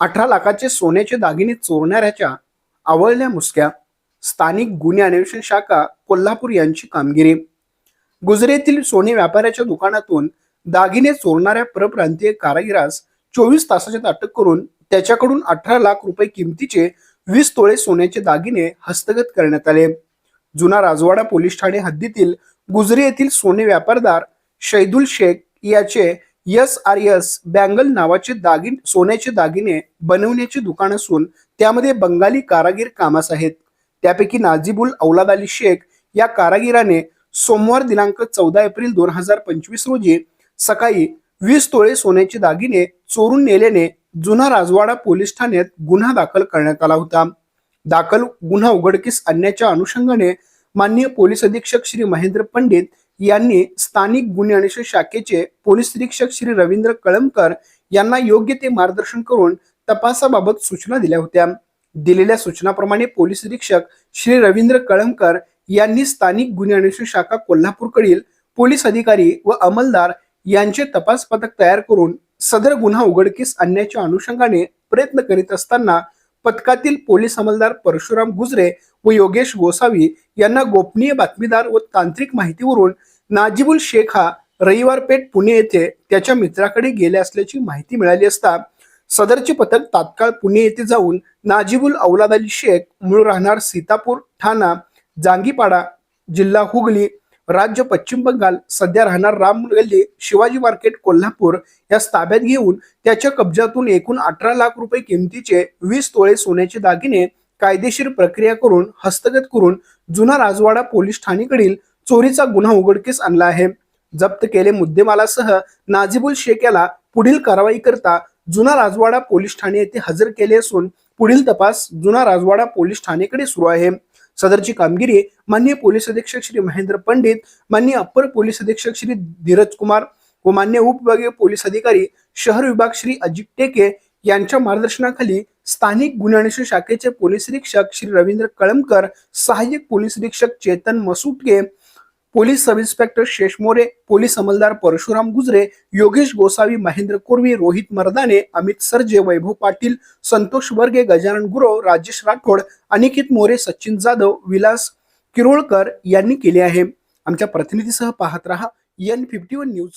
अठरा लाखाचे सोन्याचे दागिने चोरणाऱ्याच्या आवळल्या मुसक्या स्थानिक गुन्हे अन्वेषण शाखा कोल्हापूर यांची कामगिरी. गुजरेतील सोने व्यापाऱ्याच्या दुकानातून दागिने चोरणाऱ्या परप्रांतीय कारागिरास चोवीस तासाच्यात अटक करून त्याच्याकडून अठरा लाख रुपये किमतीचे वीस तोळे सोन्याचे दागिने हस्तगत करण्यात आले. जुना राजवाडा पोलीस ठाणे हद्दीतील गुजरी येथील सोने व्यापारदार शैदुल शेख याचे एस आर एस बँगल नावाचे दागिन सोन्याचे दागिने बनवण्याचे दुकान असून त्यामध्ये बंगाली कारागीर कामास आहेत. त्यापैकी नाजिबुल औलाद अली शेख या कारागिराने सोमवार दिनांक चौदा एप्रिल दोन हजार पंचवीस रोजी सकाळी वीस तोळे सोन्याचे दागिने चोरून नेल्याने जुना राजवाडा पोलीस ठाण्यात गुन्हा दाखल करण्यात आला होता. दाखल गुन्हा उघडकीस आणण्याच्या अनुषंगाने माननीय पोलीस अधीक्षक श्री महेंद्र पंडित यांनी स्थानिक गुन्हे अन्वेषण शाखेचे पोलीस निरीक्षक श्री रवींद्र कळमकर यांना योग्य ते मार्गदर्शन करून तपासाबाबत सूचना दिल्या होत्या. दिलेल्या सूचनाप्रमाणे पोलीस निरीक्षक श्री रवींद्र कळमकर यांनी स्थानिक गुन्हे अन्वेषण शाखा कोल्हापूरकडील पोलीस अधिकारी व अंमलदार यांचे तपास पथक तयार करून सदर गुन्हा उघडकीस आणण्याच्या अनुषंगाने प्रयत्न करीत असताना पथकातील पोलीस अंमलदार परशुराम गुजरे व योगेश गोसावी यांना गोपनीय बातमीदार व तांत्रिक माहितीवरून नाजिबुल शेख हा रविवार पेठ पुणे येथे त्याच्या मित्राकडे गेले असल्याची माहिती मिळाली असता सदरचे पथक तात्काळ पुणे येथे जाऊन नाजिबुल औलाद अली शेख मूळ राहणार सीतापूर ठाणा जांगीपाडा जिल्हा हुगली राज्य पश्चिम बंगाल सध्या राहणार राम गल्ली शिवाजी मार्केट कोल्हापूर या ताब्यात घेऊन त्याच्या कब्जातून एकूण अठरा लाख रुपये किमतीचे वीस तोळे सोन्याचे दागिने कायदेशीर प्रक्रिया करून हस्तगत करून जुना राजवाडा पोलीस ठाणेकडील चोरीचा गुन्हा उघडकीस आणला आहे. जप्त केले मुद्देमालासह नाझिबुल शेख याला पुढील कारवाई करता जुना राजवाडा पोलीस ठाणे येथे हजर केले असून पुढील तपास जुना राजवाडा पोलीस ठाणेकडे सुरू आहे. सदरची कामगिरी मान्य पोलीस अधीक्षक श्री महेंद्र पंडित मान्य अप्पर पोलीस अधीक्षक श्री धीरज कुमार व मान्य उपविभागीय पोलीस अधिकारी शहर विभाग श्री अजित टेके यांच्या मार्गदर्शनाखाली स्थानिक गुन्हे अन्वेषण शाखेचे पोलीस निरीक्षक श्री रवींद्र कळमकर सहाय्यक पोलीस निरीक्षक Chetan Masutke police sub inspector Shesh More police अंमलदार Parshuram Gujare Yogesh Gosavi Mahendra Korvi Rohit मर्दाने Amit Sergey वैभव पाटील संतोष वर्गे गजानन गुरव राजेश राठोड अनिकित मोरे सचिन जाधव विलास किरोळकर यांनी केले आहे. आमच्या प्रतिनिधीसह पाहत रहा एन फिफ्टी वन न्यूज